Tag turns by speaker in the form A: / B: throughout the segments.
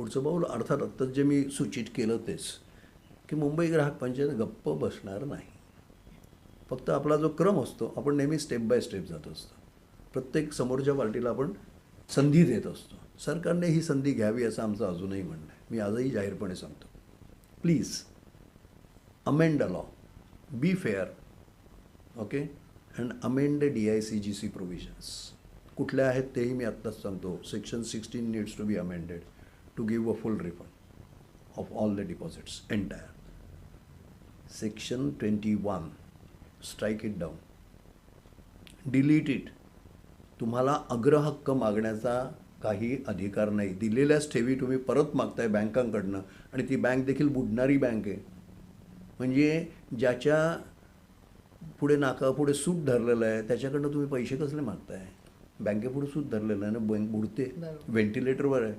A: पुढचं पाऊल अर्थात आत्ताच जे मी सूचित केलं तेच की मुंबई ग्राहक पंचायत गप्प बसणार नाही. फक्त आपला जो क्रम असतो आपण नेहमी स्टेप बाय स्टेप जात असतो. प्रत्येक समोरच्या पार्टीला आपण संधी देत असतो. सरकारने ही संधी घ्यावी असं आमचं अजूनही म्हणणं आहे. मी आजही जाहीरपणे सांगतो. Please amend a law be fair okay and amend D I C G C provisions कुठल्या आहेत तेही मी आत्ताच सांगतो. Section sixteen needs to be amended to give a full refund of all the deposits entire section twenty one strike it down delete it तुम्हाला अग्रहक्क मागण्याचा काही अधिकार नाही. दिलेल्याच ठेवी तुम्ही परत मागताय बँकांकडनं आणि ती बँक देखील बुडणारी बँक आहे. म्हणजे ज्याच्या पुढे नाका पुढे सूट धरलेलं आहे त्याच्याकडनं तुम्ही पैसे कसले मागताय? बँकेपुढे सूट धरलेलं आहे ना बँक बुडते. व्हेंटिलेटरवर आहे.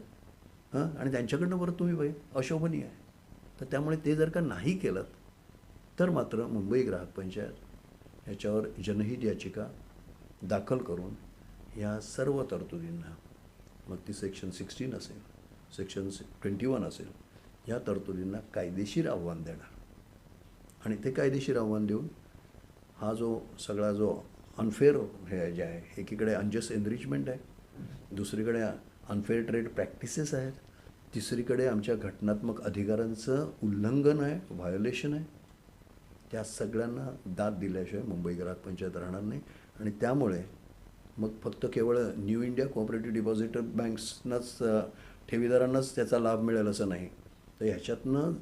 A: हां? आणि त्यांच्याकडनं परत तुम्ही पै अशोभनीय आहे. तर त्यामुळे ते जर का नाही केलं तर मात्र मुंबई ग्राहक पंचायत याच्यावर जनहित याचिका दाखल करून ह्या सर्व तरतुदींना मग ती सेक्शन सिक्स्टीन असेल सेक्शन ट्वेंटी वन असेल या तरतुदींना कायदेशीर आव्हान देणार. आणि ते कायदेशीर आव्हान देऊन हा जो सगळा जो अनफेअर हे जे आहे एकीकडे अनजस्ट एनरिचमेंट आहे दुसरीकडे अनफेअर ट्रेड प्रॅक्टिसेस आहेत. तिसरीकडे आमच्या घटनात्मक अधिकारांचं उल्लंघन आहे व्हायोलेशन आहे. त्या सगळ्यांना दाद दिल्याशिवाय मुंबई ग्राहक पंचायत राहणार नाही. आणि त्यामुळे मग फक्त केवळ न्यू इंडिया कोऑपरेटिव्ह डिपॉझिटर बँक्सनाच ठेवीदारांनाच त्याचा लाभ मिळेल असं नाही. तर ह्याच्यातनं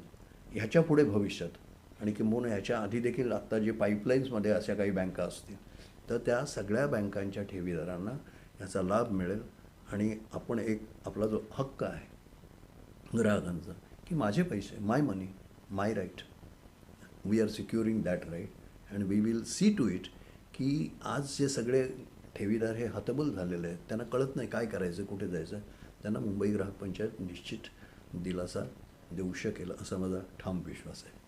A: ह्याच्या पुढे भविष्यात आणि किंबहुना ह्याच्या आधी देखील आत्ता जे पाईपलाईन्समध्ये अशा काही बँका असतील तर त्या सगळ्या बँकांच्या ठेवीदारांना ह्याचा लाभ मिळेल. आणि आपण एक आपला जो हक्क आहे ग्राहकांचा की माझे पैसे my money my right we are securing that right and we will see to it की आज जे सगळे ठेवीदार हे हतबल झालेले आहेत त्यांना कळत नाही काय करायचं कुठे जायचं त्यांना मुंबई ग्राहक पंचायत निश्चित दिलासा देऊ शकेल असा माझा ठाम विश्वास आहे.